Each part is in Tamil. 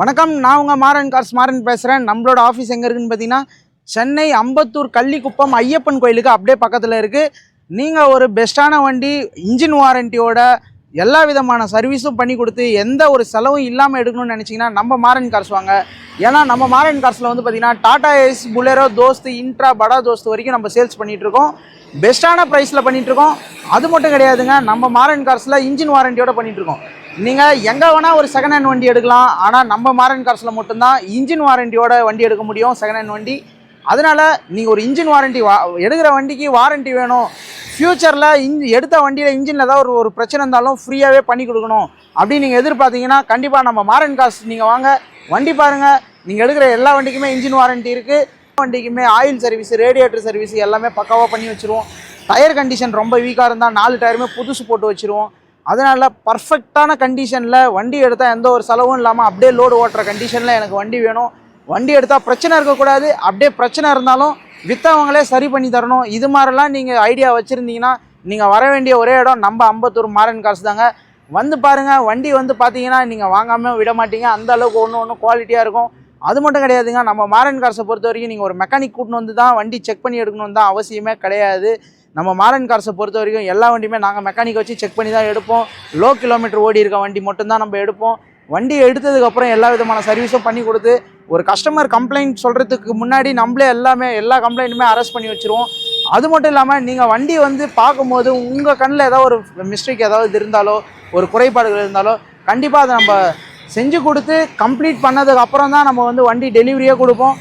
வணக்கம் நான் உங்கள் மாறன் கார்ஸ் மாறன் பேசுகிறேன் நம்மளோட ஆஃபீஸ் எங்கே இருக்குன்னு பார்த்தீங்கன்னா சென்னை அம்பத்தூர் கள்ளிக்குப்பம் ஐயப்பன் கோயிலுக்கு அப்படியே பக்கத்தில் இருக்குது நீங்கள் ஒரு பெஸ்ட்டான வண்டி இன்ஜின் வாரண்டியோட எல்லா விதமான சர்வீஸும் பண்ணி கொடுத்து எந்த ஒரு செலவும் இல்லாமல் எடுக்கணும்னு நினச்சிங்கன்னா நம்ம மாறன் கார்ஸ் வாங்க. ஏன்னா நம்ம மாறன் கார்ஸில் வந்து பார்த்தீங்கன்னா Tata Ace Bolero Dost Intra Bada Dost வரைக்கும் நம்ம சேல்ஸ் பண்ணிகிட்டு இருக்கோம். பெஸ்ட்டான ப்ரைஸில் பண்ணிகிட்ருக்கோம் அது மட்டும் கிடையாதுங்க நம்ம மாறன் கார்ஸில் இன்ஜின் வாரண்டியோட பண்ணிகிட்ருக்கோம் நீங்கள் எங்கே வேணால் ஒரு செகண்ட் ஹேண்ட் வண்டி எடுக்கலாம். ஆனால் நம்ம மாரன் கார்ஸில் மட்டும்தான் இன்ஜின் வாரண்டியோட வண்டி எடுக்க முடியும் செகண்ட் ஹேண்ட் வண்டி. அதனால் நீங்கள் ஒரு இன்ஜின் வாரண்டி வா எடுக்கிற வண்டிக்கு வாரண்டி வேணும். ஃப்யூச்சரில் இன்ஜி எடுத்த வண்டியில் இன்ஜினில் ஏதாவது ஒரு ஒரு பிரச்சனை இருந்தாலும் ஃப்ரீயாகவே பண்ணி கொடுக்கணும். அப்படின்னு நீங்கள் எதிர்பார்த்தீங்கன்னா கண்டிப்பாக நம்ம மாரன் கார்ஸ் நீங்கள் வாங்க. வண்டி பாருங்கள் நீங்கள் எடுக்கிற எல்லா வண்டிக்குமே இன்ஜின் வாரண்டி இருக்குது வண்டிக்குமே ஆயில் சர்வீஸ் ரேடியேட்டர் சர்வீஸ் எல்லாமே பக்காவாக பண்ணி வச்சுருவோம். டயர் கண்டிஷன் ரொம்ப வீக்காக இருந்தால் நாலு டயருமே புதுசு போட்டு வச்சுருவோம். அதனால் பர்ஃபெக்டான கண்டிஷனில் வண்டி எடுத்தால் எந்த ஒரு செலவும் இல்லாமல் அப்படியே லோடு ஓட்டுற கண்டிஷனில் எனக்கு வண்டி வேணும். வண்டி எடுத்தால் பிரச்சனை இருக்கக்கூடாது. அப்படியே பிரச்சனை இருந்தாலும் விற்றவங்களே சரி பண்ணி தரணும். இது மாதிரிலாம் நீங்கள் ஐடியா வச்சுருந்தீங்கன்னா நீங்கள் வர வேண்டிய ஒரே இடம் நம்ம அம்பத்தூர் மாறன் காசு தாங்க வந்து பாருங்கள் வண்டி வந்து பார்த்தீங்கன்னா நீங்கள் வாங்காமல் விட மாட்டீங்க. அந்த அளவுக்கு ஒன்று ஒன்று குவாலிட்டியாக இருக்கும். அது மட்டும் கிடையாதுங்க. நம்ம மாறன் காசை பொறுத்த வரைக்கும் நீங்கள் ஒரு மெக்கானிக் கூட்டின்னு வந்து தான் வண்டி செக் பண்ணி எடுக்கணும் தான் அவசியமே கிடையாது. நம்ம மாரன் கார்ஸை பொறுத்த வரைக்கும் எல்லா வண்டியுமே நாங்கள் மெக்கானிக் வச்சு செக் பண்ணி தான் எடுப்போம். லோ கிலோமீட்டர் ஓடி இருக்க வண்டி மட்டும்தான் நம்ம எடுப்போம். வண்டி எடுத்ததுக்கப்புறம் எல்லா விதமான சர்வீஸும் பண்ணி கொடுத்து ஒரு கஸ்டமர் கம்ப்ளைண்ட் சொல்கிறதுக்கு முன்னாடி நம்மளே எல்லாமே எல்லா கம்ப்ளைண்ட்டுமே அரெஸ்ட் பண்ணி வச்சுருவோம். அது மட்டும் இல்லாமல் நீங்கள் வண்டி வந்து பார்க்கும்போது உங்கள் கண்ணில் ஏதாவது ஒரு மிஸ்டேக் ஏதாவது இருந்தாலோ ஒரு குறைபாடுகள் இருந்தாலோ கண்டிப்பாக அதை நம்ம செஞ்சு கொடுத்து கம்ப்ளீட் பண்ணதுக்கு அப்புறம் தான் நம்ம வந்து வண்டி டெலிவரியே கொடுப்போம்.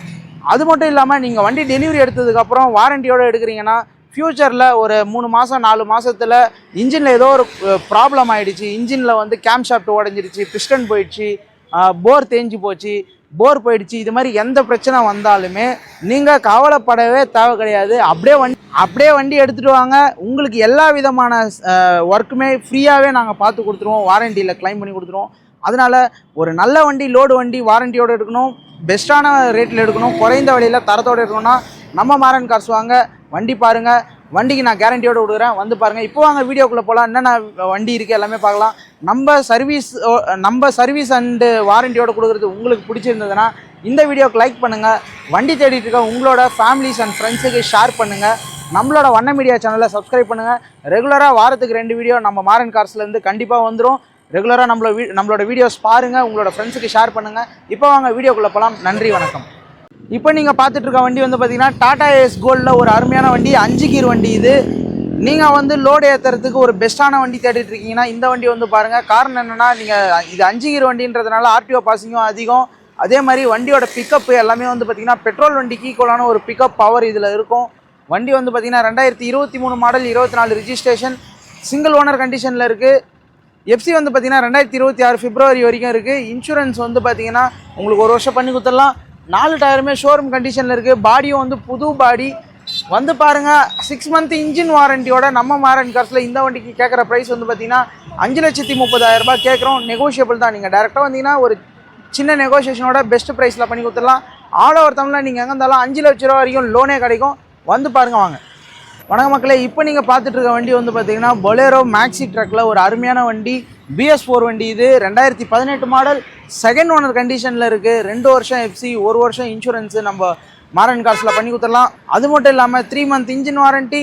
அது மட்டும் இல்லாமல் நீங்கள் வண்டி டெலிவரி எடுத்ததுக்கப்புறம் வாரண்டியோடு எடுக்கிறீங்கன்னா ஃப்யூச்சரில் ஒரு மூணு மாதம் நாலு மாதத்தில் இன்ஜினில் ஏதோ ஒரு ப்ராப்ளம் ஆகிடுச்சு இன்ஜினில் வந்து கேம் ஷாஃப்ட் உடஞ்சிருச்சு பிஸ்டன் போயிடுச்சு போர் தேஞ்சு போச்சு போர் போயிடுச்சு. இது மாதிரி எந்த பிரச்சனை வந்தாலுமே நீங்கள் கவலைப்படவே தேவை கிடையாது. அப்படியே வண்டி அப்படியே வண்டி எடுத்துகிட்டு வாங்க. உங்களுக்கு எல்லா விதமான ஒர்க்குமே ஃப்ரீயாகவே நாங்கள் பார்த்து கொடுத்துருவோம். வாரண்டியில் க்ளைம் பண்ணி கொடுத்துருவோம். அதனால் ஒரு நல்ல வண்டி லோடு வண்டி வாரண்டியோடு எடுக்கணும். பெஸ்ட்டான ரேட்டில் எடுக்கணும். குறைந்த விலையில் தரத்தோடு எடுக்கணும்னா நம்ம மாறன் காசு வாங்க. வண்டி பாருங்கள் வண்டிக்கு நான் கேரண்டியோடு கொடுக்குறேன். வந்து பாருங்கள் இப்போ வாங்க வீடியோக்குள்ளே போகலாம் என்னென்ன வண்டி இருக்குது எல்லாமே பார்க்கலாம். நம்ம சர்வீஸ் நம்ம சர்வீஸ் அண்டு வாரண்டியோடு கொடுக்குறது உங்களுக்கு பிடிச்சிருந்ததுன்னா இந்த வீடியோக்கு லைக் பண்ணுங்கள் வண்டி தேடிட்டு இருக்க உங்களோட ஃபேமிலிஸ் அண்ட் ஃப்ரெண்ட்ஸுக்கு ஷேர் பண்ணுங்கள் நம்மளோட வண்ண மீடியா சேனலை சப்ஸ்கிரைப் பண்ணுங்கள் ரெகுலராக வாரத்துக்கு ரெண்டு வீடியோ நம்ம மாரன் கார்ஸ்லேருந்து கண்டிப்பாக வந்துடும் ரெகுலராக நம்மளோட வீ நம்மளோட வீடியோஸ் பாருங்கள் உங்களோட ஃப்ரெண்ட்ஸுக்கு ஷேர் பண்ணுங்கள் இப்போ வாங்க வீடியோக்குள்ளே போகலாம் நன்றி வணக்கம். இப்போ நீங்கள் பார்த்துட்டு இருக்க வண்டி வந்து பார்த்தீங்கன்னா டாடா ஏஸ் கோல்டில் ஒரு அருமையான வண்டி அஞ்சு கீர் வண்டி இது. நீங்கள் வந்து லோடு ஏற்றுறதுக்கு ஒரு பெஸ்ட்டான வண்டி தேடிட்டு இருக்கீங்கன்னா இந்த வண்டி வந்து பாருங்கள் காரணம் என்னென்னா நீங்கள் இது அஞ்சு கீர் வண்டின்றதுனால ஆர்டிஓ பாசிங்கும் அதிகம். அதே மாதிரி வண்டியோட பிக்கப்பு எல்லாமே வந்து பார்த்திங்கன்னா பெட்ரோல் வண்டிக்கு ஈக்குவலான ஒரு பிக்கப் பவர் இதில் இருக்கும். வண்டி வந்து பார்த்திங்கன்னா ரெண்டாயிரத்தி இருபத்தி மூணு மாடல் இருபத்தி நாலு ரிஜிஸ்ட்ரேஷன் சிங்கிள் ஓனர் கண்டிஷனில் இருக்குது எஃப்சி வந்து பார்த்தீங்கன்னா ரெண்டாயிரத்தி இருபத்தி ஆறு பிப்ரவரி வரைக்கும் இருக்குது இன்சூரன்ஸ் வந்து பார்த்தீங்கன்னா உங்களுக்கு ஒரு வருஷம் பண்ணி கொடுத்துடலாம். நாலு டயருமே ஷோரூம் கண்டிஷனில் இருக்குது பாடியும் வந்து புது பாடி வந்து பாருங்கள் சிக்ஸ் மந்த் இன்ஜின் வாரண்டியோட நம்ம மாரன் கார்ஸில் இந்த வண்டிக்கு கேட்குற ப்ரைஸ் வந்து பார்த்தீங்கன்னா அஞ்சு லட்சத்தி முப்பதாயிரம் ரூபாய் கேட்குறோம் நெகோஷியபிள் தான். நீங்கள் டேரெக்டாக வந்தீங்கன்னா ஒரு சின்ன நெகோஷியேஷனோட பெஸ்ட் ப்ரைஸில் பண்ணி கொடுத்துடலாம். ஆல் ஓவர் தமிழில் நீங்கள் எங்கே இருந்தாலும் அஞ்சு லட்ச ரூபா வரைக்கும் லோனே கிடைக்கும். வந்து பாருங்கள் வாங்க. வணக்கம் மக்களே இப்போ நீங்கள் பார்த்துட்டு இருக்க வண்டி வந்து பார்த்தீங்கன்னா பொலேரோ மேக்ஸி ட்ரக்கில் ஒரு அருமையான வண்டி பிஎஸ் ஃபோர் வண்டி இது. ரெண்டாயிரத்தி பதினெட்டு மாடல் செகண்ட் ஓனர் கண்டிஷனில் இருக்குது ரெண்டு வருஷம் எஃப்சி ஒரு வருஷம் இன்சூரன்ஸு நம்ம மாரன் காசில் பண்ணி கொடுத்துடலாம். அது மட்டும் இல்லாமல் த்ரீ மந்த் இன்ஜின் வாரண்ட்டி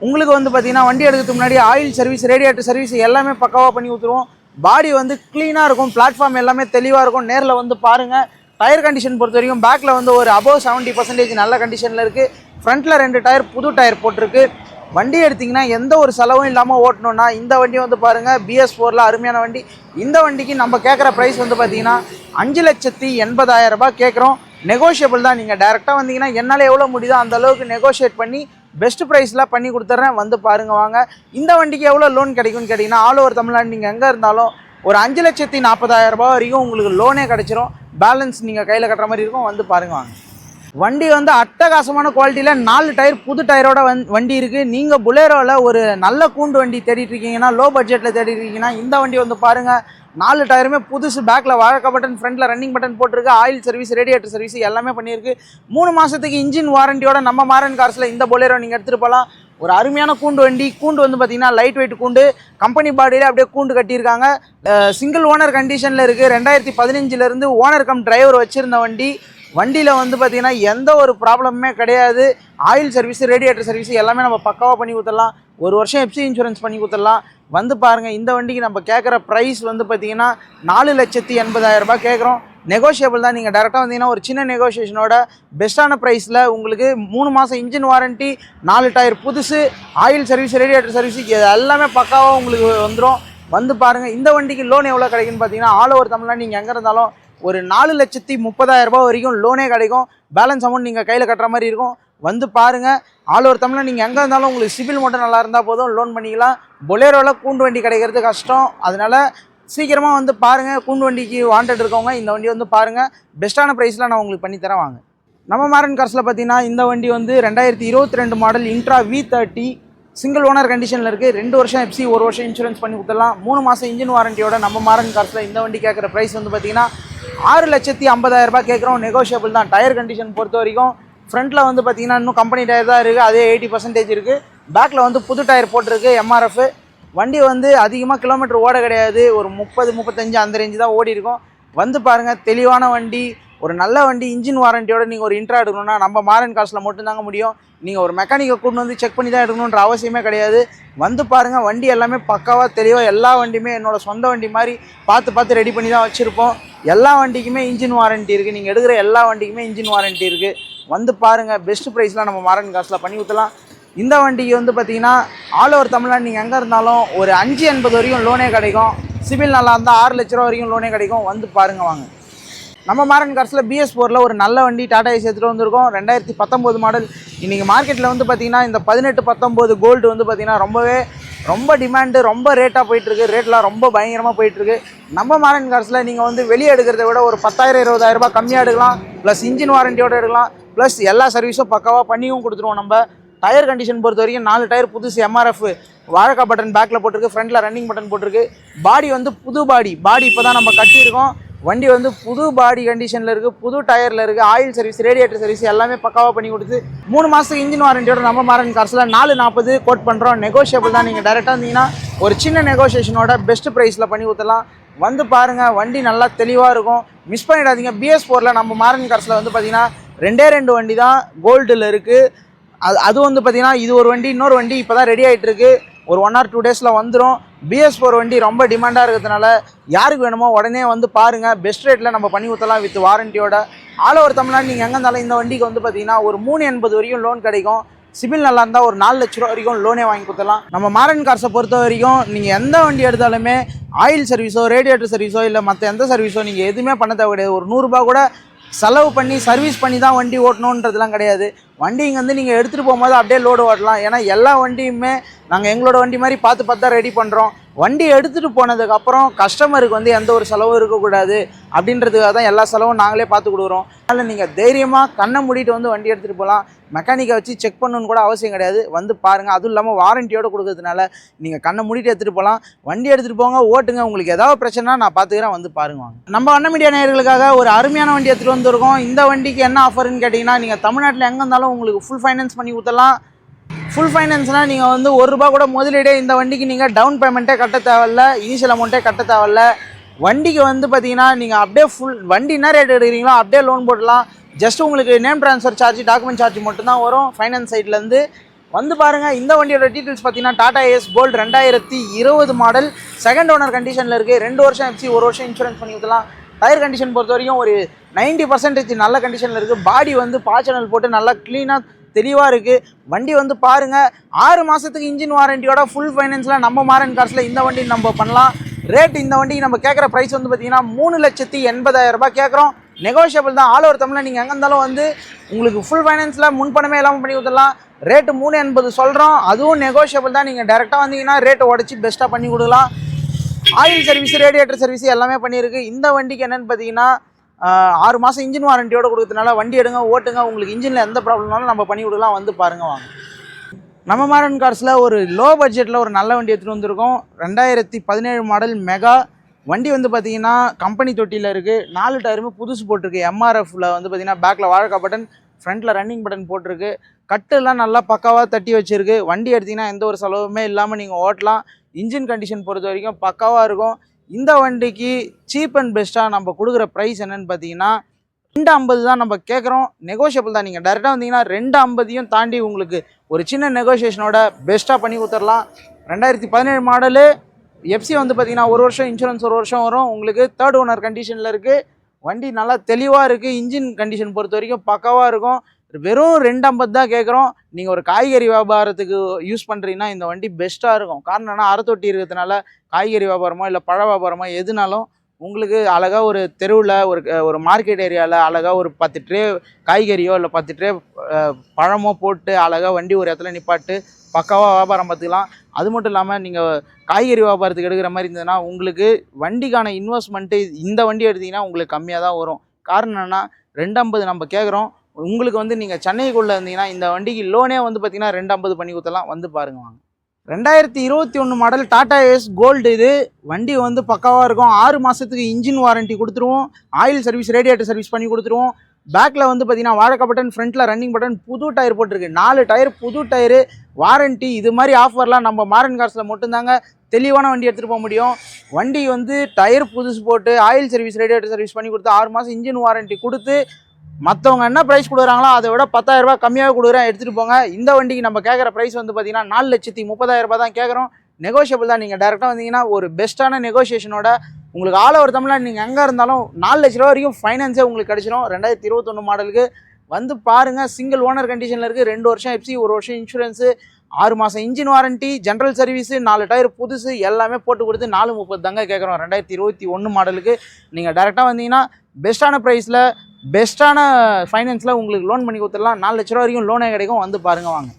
உங்களுக்கு வந்து பார்த்தீங்கன்னா வண்டி எடுக்கிறதுக்கு முன்னாடி ஆயில் சர்வீஸ் ரேடியேட்டர் சர்வீஸ் எல்லாமே பக்காவாக பண்ணி கொடுத்துருவோம். பாடி வந்து க்ளீனாக இருக்கும் பிளாட்ஃபார்ம் எல்லாமே தெளிவாக இருக்கும். நேரில் வந்து பாருங்கள் டயர் கண்டிஷன் பொறுத்த வரைக்கும் பேக்கில் வந்து ஒரு அபவ் செவன்ட்டி பர்சன்டேஜ் நல்ல கண்டிஷனில் இருக்குது ஃப்ரண்ட்டில் ரெண்டு டயர் புது டயர் போட்டிருக்கு. வண்டி எடுத்திங்கன்னா எந்த ஒரு செலவும் இல்லாமல் ஓட்டணும்னா இந்த வண்டி வந்து பாருங்கள் பிஎஸ் ஃபோரில் அருமையான வண்டி. இந்த வண்டிக்கு நம்ம கேட்குற ப்ரைஸ் வந்து பார்த்தீங்கன்னா அஞ்சு லட்சத்தி எண்பதாயிரரூபா கேட்குறோம் நெகோஷியபிள் தான். நீங்கள் டேரெக்டாக வந்தீங்கன்னா என்னால் எவ்வளோ முடியுதோ அந்த அளவுக்கு நெகோஷியேட் பண்ணி பெஸ்ட் ப்ரைஸில் பண்ணி கொடுத்துட்றேன் வந்து பாருங்க வாங்க. இந்த வண்டிக்கு எவ்வளோ லோன் கிடைக்கும்னு கேட்டிங்கன்னா ஆல் ஓவர் தமிழ்நாடு நீங்கள் எங்கே இருந்தாலும் ஒரு அஞ்சு லட்சத்தி நாற்பதாயிரரூபா வரைக்கும் உங்களுக்கு லோனே கிடச்சிரும். பேலன்ஸ் நீங்கள் கையில் கட்டுற மாதிரி இருக்கும் வந்து பாருங்க வாங்க. வண்டி வந்து அட்டகாசமான குவாலிட்டியில் நாலு டயர் புது டயரோட வந் வண்டி இருக்குது நீங்கள் புலேரோவில் ஒரு நல்ல கூண்டு வண்டி தேடிட்டு இருக்கீங்கன்னா லோ பட்ஜெட்டில் தேடிட்டு இருக்கீங்கன்னா இந்த வண்டி வந்து பாருங்கள் நாலு டயருமே புதுசு பேக்கில் வழக்க பட்டன் ஃப்ரண்ட்டில் ரன்னிங் பட்டன் போட்டிருக்கு. ஆயில் சர்வீஸ் ரேடியேட்டர் சர்வீஸ் எல்லாமே பண்ணியிருக்கு. மூணு மாதத்துக்கு இன்ஜின் வாரண்டியோட நம்ம மாரன் கார்ஸில் இந்த பொலேரோ நீங்கள் எடுத்துகிட்டு போகலாம் ஒரு அருமையான கூண்டு வண்டி. கூண்டு வந்து பார்த்தீங்கன்னா லைட் வெயிட் கூண்டு. கம்பெனி பாடியில் அப்படியே கூண்டு கட்டியிருக்காங்க. சிங்கிள் ஓனர் கண்டிஷனில் இருக்குது ரெண்டாயிரத்தி பதினஞ்சுலேருந்து ஓனர் கம் டிரைவர் வச்சுருந்த வண்டி. வண்டியில் வந்து பார்த்தீங்கன்னா எந்த ஒரு ப்ராப்ளமுமே கிடையாது. ஆயில் சர்வீஸ் ரேடியேட்டர் சர்வீஸ் எல்லாமே நம்ம பக்காவாக பண்ணி கொடுத்துடலாம். ஒரு வருஷம் எப்சி இன்சூரன்ஸ் பண்ணி கொடுத்துடலாம். வந்து பாருங்கள் இந்த வண்டிக்கு நம்ம கேட்குற ப்ரைஸ் வந்து பார்த்தீங்கன்னா நாலு லட்சத்தி எண்பதாயிரம் கேட்குறோம். நெகோஷியபிள் தான். நீங்கள் டேரெக்டாக வந்தீங்கன்னா ஒரு சின்ன நெகோஷியேஷனோட பெஸ்ட்டான ப்ரைஸில் உங்களுக்கு மூணு மாதம் இன்ஜின் வாரண்ட்டி நாலு டயர் புதுசு ஆயில் சர்வீஸ் ரேடியேட்டர் சர்வீஸ் இது எல்லாமே பக்காவாக உங்களுக்கு வந்துடும் வந்து பாருங்கள் இந்த வண்டிக்கு லோன் எவ்வளோ கிடைக்குன்னு பார்த்தீங்கன்னா ஆல் ஓவர் தமிழ்நாடு நீங்கள் எங்கே இருந்தாலும் ஒரு நாலு லட்சத்தி முப்பதாயிரம் ரூபாய் வரைக்கும் லோனே கிடைக்கும். பேலன்ஸ் அமௌண்ட் நீங்கள் கையில் கட்டுற மாதிரி இருக்கும். வந்து பாருங்கள் ஆல் ஓவர் தமிழில் நீங்கள் எங்கே இருந்தாலும் உங்களுக்கு சிவில் மட்டும் நல்லா இருந்தால் போதும். லோன் பண்ணிக்கலாம். பொலேரோவில் கூண்டு வண்டி கிடைக்கிறது கஷ்டம். அதனால் சீக்கிரமாக வந்து பாருங்கள் கூண்டு வண்டிக்கு வாண்டட் இருக்கவங்க இந்த வண்டி வந்து பாருங்கள் பெஸ்ட்டான ப்ரைஸில் நான் உங்களுக்கு பண்ணி தரேன் வாங்க. நம்ம மாரன் கார்ஸில் பார்த்தீங்கன்னா இந்த வண்டி வந்து ரெண்டாயிரத்தி இருபத்தி ரெண்டு model Intra V thirty single owner கண்டிஷனில் இருக்குது ரெண்டு வருஷம் எஃப்சி ஒரு வருஷம் இன்சூரன்ஸ் பண்ணி கொடுத்துடலாம். மூணு மாதம் இன்ஜின் வாரண்டியோட நம்ம மாரன் கார்ஸில் இந்த வண்டி கேட்குற ப்ரைஸ் வந்து பார்த்தீங்கன்னா ஆறு லட்சத்தி ஐம்பதாயிரரூபா கேட்குறோம் நெகோஷியபிள் தான். டயர் கண்டிஷன் பொறுத்த வரைக்கும் ஃப்ரண்ட்டில் வந்து பார்த்தீங்கன்னா இன்னும் கம்பெனி டயர் தான் இருக்குது அதே எயிட்டி பர்சன்டேஜ் இருக்குது பேக்கில் வந்து புது டயர் போட்டிருக்கு எம்ஆர்எஃப் வண்டி வந்து அதிகமாக கிலோமீட்டர் ஓட கிடையாது. ஒரு முப்பது முப்பத்தஞ்சு அந்த ரேஞ்சு தான் ஓடி இருக்கும். வந்து பாருங்கள் தெளிவான வண்டி ஒரு நல்ல வண்டி இன்ஜின் வாரண்டியோட நீங்கள் ஒரு இன்ட்ரா எடுக்கணும்னா நம்ம மாரன் காசில் மட்டும்தாங்க முடியும். நீங்கள் ஒரு மெக்கானிக்கை கூட்டு வந்து செக் பண்ணி தான் எடுக்கணுன்ற அவசியமே கிடையாது. வந்து பாருங்கள் வண்டி எல்லாமே பக்காவாக தெளிவாக எல்லா வண்டியுமே என்னோடய சொந்த வண்டி மாதிரி பார்த்து பார்த்து ரெடி பண்ணி தான் வச்சுருப்போம். எல்லா வண்டிக்குமே இன்ஜின் வாரண்ட்டி இருக்குது நீங்கள் எடுக்கிற எல்லா வண்டிக்குமே இன்ஜின் வாரண்ட்டி இருக்குது வந்து பாருங்கள் பெஸ்ட் ப்ரைஸ்லாம் நம்ம மாரன் காசில் பண்ணி ஊற்றலாம் இந்த வண்டிக்கு வந்து பார்த்தீங்கன்னா ஆல் ஓவர் தமிழ்நாடு நீங்கள் எங்கே இருந்தாலும் ஒரு அஞ்சு எண்பது வரைக்கும் லோனே கிடைக்கும். சிவில் நல்லா இருந்தால் ஆறு லட்ச ரூபா வரைக்கும் லோனே கிடைக்கும். வந்து பாருங்கள் வாங்க. நம்ம மாரன் கார்ஸில் பிஎஸ் ஃபோரில் ஒரு நல்ல வண்டி டாடா ஏசி எடுத்துகிட்டு வந்திருக்கோம். ரெண்டாயிரத்தி பத்தொம்போது மாடல் இன்றைக்கி மார்க்கெட்டில் வந்து பார்த்தீங்கன்னா இந்த பதினெட்டு பத்தொம்போது கோல்டு வந்து பார்த்திங்கன்னா ரொம்பவே ரொம்ப டிமாண்டு ரொம்ப ரேட்டாக போயிட்டுருக்கு. ரேட்லாம் ரொம்ப பயங்கரமாக போயிட்டுருக்கு. நம்ம மாரன் கார்ஸில் நீங்கள் வந்து வெளியே எடுக்கிறத விட ஒரு பத்தாயிரம் இருபதாயிரரூபா கம்மியாக எடுக்கலாம். ப்ளஸ் இன்ஜின் வாரண்டியோட எடுக்கலாம். ப்ளஸ் எல்லா சர்வீஸும் பக்காவாக பண்ணியும் கொடுத்துருவோம் நம்ம. டயர் கண்டிஷன் பொறுத்த வரைக்கும் நாலு டயர் புதுசு எம்ஆர்எஃப் வாழக்கா பட்டன் பேக்கில் போட்டிருக்கு ஃப்ரண்ட்டில் ரன்னிங் பட்டன் போட்டிருக்கு. பாடி வந்து புது பாடி பாடி இப்போ தான் நம்ம கட்டியிருக்கோம். வண்டி வந்து புது பாடி கண்டிஷனில் இருக்குது புது டயரில் இருக்குது ஆயில் சர்வீஸ் ரேடியேட்டர் சர்வீஸ் எல்லாமே பக்காவாக பண்ணி கொடுத்து மூணு மாதத்துக்கு இன்ஜின் வாரண்டியோட நம்ம மாறன் கார்ஸில் நாலு நாற்பது கோட் பண்ணுறோம் நெகோஷியபிள் தான். நீங்கள் டேரெக்டாக இருந்தீங்கன்னா ஒரு சின்ன நெகோஷியேஷனோட பெஸ்ட் ப்ரைஸில் பண்ணி ஊற்றலாம் வந்து பாருங்கள் வண்டி நல்லா தெளிவாக இருக்கும். மிஸ் பண்ணிடாதீங்க. பிஎஸ் ஃபோரில் நம்ம மாறன் கார்ஸில் வந்து பார்த்தீங்கன்னா ரெண்டே ரெண்டு வண்டி தான் கோல்டில் இருக்குது அது அது வந்து பார்த்தீங்கன்னா இது ஒரு வண்டி இன்னொரு வண்டி இப்போ தான் ரெடி ஆகிட்டு இருக்கு ஒரு ஒன் ஆர் டூ டேஸில் வந்துடும் பிஎஸ் ஃபோர் வண்டி ரொம்ப டிமாண்டாக இருக்கிறதுனால யாருக்கு வேணுமோ உடனே வந்து பாருங்கள் பெஸ்ட் ரேட்டில் நம்ம பண்ணி ஊற்றலாம் வித் வாரண்டியோட ஆல் ஓவர் தமிழ்நாடு நீங்கள் எங்கே இருந்தாலும் இந்த வண்டிக்கு வந்து பார்த்தீங்கன்னா ஒரு மூணு எண்பது வரைக்கும் லோன் கிடைக்கும். சிபில் நல்லா இருந்தால் ஒரு நாலு லட்ச ரூபா வரைக்கும் லோனே வாங்கி கொடுத்தலாம் நம்ம மாரன் கார்ஸை பொறுத்த வரைக்கும் நீங்கள் எந்த வண்டி எடுத்தாலுமே ஆயில் சர்வீஸோ ரேடியேட்டர் சர்வீஸோ இல்லை மற்ற எந்த சர்வீஸோ நீங்கள் எதுவுமே பண்ண தேவை கிடையாது ஒரு நூறுரூபா கூட செலவு பண்ணி சர்வீஸ் பண்ணி தான் வண்டி ஓட்டணுன்றதுலாம் கிடையாது. வண்டி இங்கே வந்து நீங்கள் எடுத்துகிட்டு போகும்போது அப்படியே லோடு ஓட்டலாம். ஏன்னா எல்லா வண்டியுமே நாங்கள் எங்களோட வண்டி மாதிரி பார்த்து பார்த்து தான் ரெடி பண்ணுறோம் வண்டி எடுத்துகிட்டு போனதுக்கப்புறம் கஸ்டமருக்கு வந்து எந்த ஒரு செலவும் இருக்கக்கூடாது அப்படின்றதுக்காக தான் எல்லா செலவும் நாங்களே பார்த்து கொடுக்குறோம். அதனால் நீங்கள் தைரியமாக கண்ணை மூடிட்டு வந்து வண்டி எடுத்துகிட்டு போகலாம். மெக்கானிக்கை வச்சு செக் பண்ணணும்னு கூட அவசியம் கிடையாது. வந்து பாருங்கள் அதுவும் இல்லாமல் வாரண்டியோடு கொடுக்கறதுனால நீங்கள் கண்ணை மூடிட்டு எடுத்துகிட்டு போகலாம். வண்டி எடுத்துகிட்டு போங்க. ஓட்டுங்க. உங்களுக்கு ஏதாவது பிரச்சனைனா நான் பார்த்துக்கிறேன். வந்து பாருங்க வாங்க. நம்ம அண்ணன் மீடியா நேயர்களுக்காக ஒரு அருமையான வண்டி எடுத்துகிட்டு வந்திருக்கோம். இந்த வண்டிக்கு என்ன ஆஃபர்னு கேட்டிங்கன்னா நீங்கள் தமிழ்நாட்டில் எங்கே இருந்தாலும் உங்களுக்கு ஃபுல் ஃபைனான்ஸ் பண்ணி ஊற்றலாம் ஃபுல் ஃபைனான்ஸ்னால் நீங்கள் வந்து ஒரு ரூபா கூட முதலீடே இந்த வண்டிக்கு நீங்கள் டவுன் பேமெண்ட்டே கட்ட தேவையில்ல இனிஷியல் அமௌண்ட்டே கட்ட தேவையில்ல. வண்டிக்கு வந்து பார்த்தீங்கன்னா நீங்கள் அப்படியே ஃபுல் வண்டி என்ன ரேட் எடுக்கிறீங்களோ அப்படியே லோன் போடலாம் ஜஸ்ட் உங்களுக்கு name transfer charge document charge மட்டும்தான் வரும். ஃபைனான்ஸ் சைட்லேருந்து வந்து பாருங்கள் இந்த வண்டியோட டீட்டெயில்ஸ் பார்த்தீங்கன்னா டாடா ஏஸ் கோல்டு ரெண்டாயிரத்தி இருபது மாடல் செகண்ட் ஓனர் கண்டிஷனில் இருக்குது ரெண்டு வருஷம் எஃப்சி ஒரு வருஷம் இன்சூரன்ஸ் பண்ணி ஊற்றலாம் டயர் கண்டிஷன் பொறுத்த வரைக்கும் ஒரு நைன்ட்டி பர்சன்டேஜ் நல்ல கண்டிஷனில் இருக்குது பாடி வந்து பாச்சனல் போட்டு நல்லா க்ளீனாக தெளிவாக இருக்குது வண்டி வந்து பாருங்கள் ஆறு மாதத்துக்கு இன்ஜின் வாரண்டியோட ஃபுல் ஃபைனான்ஸில் நம்ம மாரன் காசில் இந்த வண்டி நம்ம பண்ணலாம். ரேட் இந்த வண்டிக்கு நம்ம கேட்குற ப்ரைஸ் வந்து பார்த்தீங்கன்னா மூணு லட்சத்தி எண்பதாயிரம் ரூபாய் கேட்குறோம் நெகோஷியபிள் தான். ஆல் ஓவர் தமிழில் நீங்கள் எங்கே இருந்தாலும் வந்து உங்களுக்கு ஃபுல் ஃபைனான்ஸில் முன்பணமே இல்லாமல் பண்ணி கொடுத்துடலாம். ரேட்டு மூணு எண்பது சொல்கிறோம் அதுவும் நெகோஷியபிள் தான். நீங்கள் டேரெக்டாக வந்தீங்கன்னா ரேட்டை உடச்சி பெஸ்ட்டாக பண்ணி கொடுக்கலாம். ஆயில் சர்வீஸ் ரேடியேட்டர் சர்வீஸ் எல்லாமே பண்ணியிருக்கு. இந்த வண்டிக்கு என்னென்னு பார்த்தீங்கன்னா ஆறு மாதம் இன்ஜின் வாரண்டியோட கொடுக்கறதுனால வண்டி எடுங்க ஓட்டுங்க உங்களுக்கு இன்ஜினில் எந்த ப்ராப்ளம்னாலும் நம்ம பண்ணி கொடுக்கலாம் வந்து பாருங்க வாங்க. நம்ம மாரன் கார்ஸில் ஒரு லோ பட்ஜெட்டில் ஒரு நல்ல வண்டி எடுத்துகிட்டு வந்திருக்கோம். ரெண்டாயிரத்தி பதினேழு மாடல் மெகா வண்டி வந்து பார்த்தீங்கன்னா கம்பெனி தொட்டியில் இருக்குது நாலு டயருமே புதுசு போட்டிருக்கு. எம்ஆர்எஃப்பில் வந்து பார்த்தீங்கன்னா பேக்கில் வாழைக்கா பட்டன் ஃப்ரண்ட்டில் ரன்னிங் பட்டன் போட்டிருக்கு. கட்டெல்லாம் நல்லா பக்காவாக தட்டி வச்சுருக்கு. வண்டி எடுத்திங்கன்னா எந்த ஒரு செலவுமே இல்லாமல் நீங்கள் ஓட்டலாம். இன்ஜின் கண்டிஷன் பொறுத்த வரைக்கும் பக்காவாக இருக்கும். இந்த வண்டிக்கு சீப் அண்ட் பெஸ்ட்டாக நம்ம கொடுக்குற ப்ரைஸ் என்னன்னு பார்த்தீங்கன்னா ரெண்டு ஐம்பது தான் நம்ம கேட்குறோம். நெகோஷியபிள் தான். நீங்கள் டேரெக்டாக வந்தீங்கன்னா ரெண்டு ஐம்பதையும் தாண்டி உங்களுக்கு ஒரு சின்ன நெகோஷியேஷனோட பெஸ்ட்டாக பண்ணி கொடுத்துடலாம். ரெண்டாயிரத்தி பதினேழு மாடலு எஃப்சி வந்து பார்த்தீங்கன்னா ஒரு வருஷம் இன்சூரன்ஸ் ஒரு வருஷம் வரும். உங்களுக்கு தேர்ட் ஓனர் கண்டிஷனில் இருக்குது வண்டி நல்லா தெளிவாக இருக்குது இன்ஜின் கண்டிஷன் பொறுத்த வரைக்கும் பக்காவாக இருக்கும். வெறும் ரெண்டு ஐம்பது தான் கேட்குறோம் நீங்கள் ஒரு காய்கறி வியாபாரத்துக்கு யூஸ் பண்ணுறீங்கன்னா இந்த வண்டி பெஸ்ட்டாக இருக்கும். காரணம் என்னன்னா அரைத்தொட்டி இருக்கிறதுனால காய்கறி வியாபாரமோ இல்லை பழ வியாபாரமோ எதுனாலும் உங்களுக்கு அழகாக ஒரு தெருவில் ஒரு ஒரு மார்க்கெட் ஏரியாவில் அழகாக ஒரு பத்து ட்ரே காய்கறியோ இல்லை பத்து ட்ரே பழமோ போட்டு அழகாக வண்டி ஒரு இடத்துல நிப்பாட்டு பக்காவாக வியாபாரம் பார்த்துக்கலாம். அது மட்டும் இல்லாமல் நீங்கள் காய்கறி வியாபாரத்துக்கு எடுக்கிற மாதிரி இருந்ததுன்னா உங்களுக்கு வண்டிக்கான இன்வெஸ்ட்மெண்ட்டு இந்த வண்டி எடுத்திங்கன்னா உங்களுக்கு கம்மியாக தான் வரும். காரணம் என்னென்னா ரெண்டு ஐம்பது நம்ம கேட்குறோம் உங்களுக்கு வந்து நீங்கள் சென்னைக்குள்ளே இருந்தீங்கன்னா இந்த வண்டிக்கு லோனே வந்து பார்த்தீங்கன்னா ரெண்டு ஐம்பது பண்ணி கொடுத்தலாம் வந்து பாருங்க வாங்க. ரெண்டாயிரத்தி இருபத்தி ஒன்று மாடல் டாடா ஏஸ் கோல்டு இது. வண்டி வந்து பக்காவாக இருக்கும். ஆறு மாதத்துக்கு இன்ஜின் வாரண்டி கொடுத்துருவோம். ஆயில் சர்வீஸ் ரேடியேட்டர் சர்வீஸ் பண்ணி கொடுத்துருவோம். பேக்கில் வந்து பார்த்தீங்கன்னா வாழக்க பட்டன் ஃப்ரண்ட்டில் ரன்னிங் பட்டன் புது டயர் போட்டிருக்கு. நாலு டயர் புது டயரு வாரண்ட்டி இது மாதிரி ஆஃபர்லாம் நம்ம மாரன் கார்ஸில் மட்டும்தாங்க தெளிவான வண்டி எடுத்துகிட்டு போக முடியும். வண்டி வந்து டயர் புதுசு போட்டு ஆயில் சர்வீஸ் ரேடியேட்டர் சர்வீஸ் பண்ணி கொடுத்து ஆறு மாதம் இன்ஜின் வாரண்ட்டி கொடுத்து மற்றவங்க என்ன ப்ரைஸ் கொடுக்குறாங்களோ அதை விட பத்தாயிரரூபா கம்மியாக கொடுக்குறேன் எடுத்துகிட்டு போங்க. இந்த வண்டிக்கு நம்ம கேட்குற ப்ரைஸ் வந்து பார்த்தீங்கன்னா நாலு லட்சத்தி முப்பதாயிரரூபா தான் கேட்குறோம். நெகோஷியபிள் தான். நீங்கள் டேரெக்டாக வந்தீங்கன்னா ஒரு பெஸ்ட்டான நெகோஷியேஷனோட உங்களுக்கு ஆல் ஓவர் தமிழ்நாடு. நீங்கள் எங்கே இருந்தாலும் நாலு லட்ச ரூபா வரைக்கும் ஃபைனான்ஸே உங்களுக்கு கிடச்சிரும். ரெண்டாயிரத்தி இருபத்தொன்று மாடலுக்கு வந்து பாருங்கள் சிங்கிள் ஓனர் கண்டிஷனில் இருக்குது ரெண்டு வருஷம் எஃப்சி ஒரு வருஷம் இன்சூரன்ஸு ஆறு மாதம் இன்ஜின் வாரண்ட்டி ஜென்ரல் சர்வீஸு நாலு டயர் புதுசு எல்லாமே போட்டு கொடுத்து நாலு முப்பது தாங்க கேட்குறோம். ரெண்டாயிரத்தி இருபத்தி ஒன்று மாடலுக்கு நீங்கள் டேரெக்டாக வந்தீங்கன்னா பெஸ்ட்டான ப்ரைஸில் பெஸ்ட்டான ஃபைனான்ஸில் உங்களுக்கு லோன் பண்ணி கொடுத்துடலாம். நாலு லட்ச ரூபா வரைக்கும் லோனே கிடைக்கும். வந்து பாருங்கள் வாங்க.